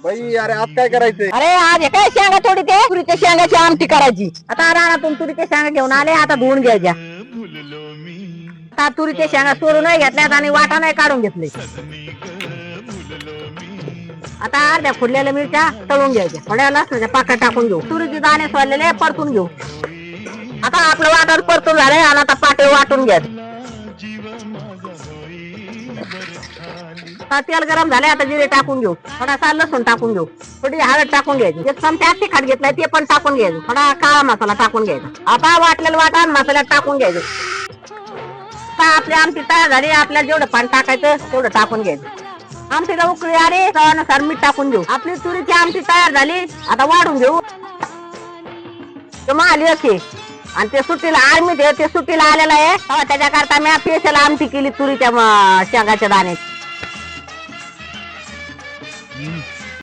बाई अरे आज काय करायचंय? अरे आज हे काय शेंगा थोडी ते तुरीच्या शेंगाची आमटी करायची. आता रानातून तुरीच्या शेंगा घेऊन आले आता धुवून घ्यायच्या. आता तुरीच्या शेंगा सोडून नाही घेतल्यात आणि वाटा नाही काढून घेतले. आता अर्ध्या फुडलेल्या मिरच्या तळून घ्यायच्या. थोड्या लसणाच्या पाकळ्या टाकून घेऊ. तुरीचे दाणे सोडलेले परतून घेऊ. आता आपलं वाटण परतून झालंय आणि आता पाटे वाटून घ्या तेल गरम झाले आता जिरे टाकून घेऊ. थोडासा लसूण टाकून घेऊ. थोडी हळद टाकून घ्यायची. जे चमचा तिखट घेतलाय ते पण टाकून घ्यायचं. थोडा काळा मसाला टाकून घ्यायचा. आता वाटलेलं वाटा मसाल्यात टाकून घ्यायचं. आता आपली आमची तयार झाली आपल्याला जेवढं पाणी टाकायचं तेवढं टाकून घ्यायचं. आमटीला उकळी आली तवानुसार मीठ टाकून घेऊ. आपली तुरीची आमची तयार झाली आता वाढून घेऊ. तो माली असे आणि ते सुट्टीला आर्मी ते सुट्टीला आलेलं आहे. त्याच्याकरता मी पेशल आमटी केली तुरीच्या शेंगाच्या दाण्याची.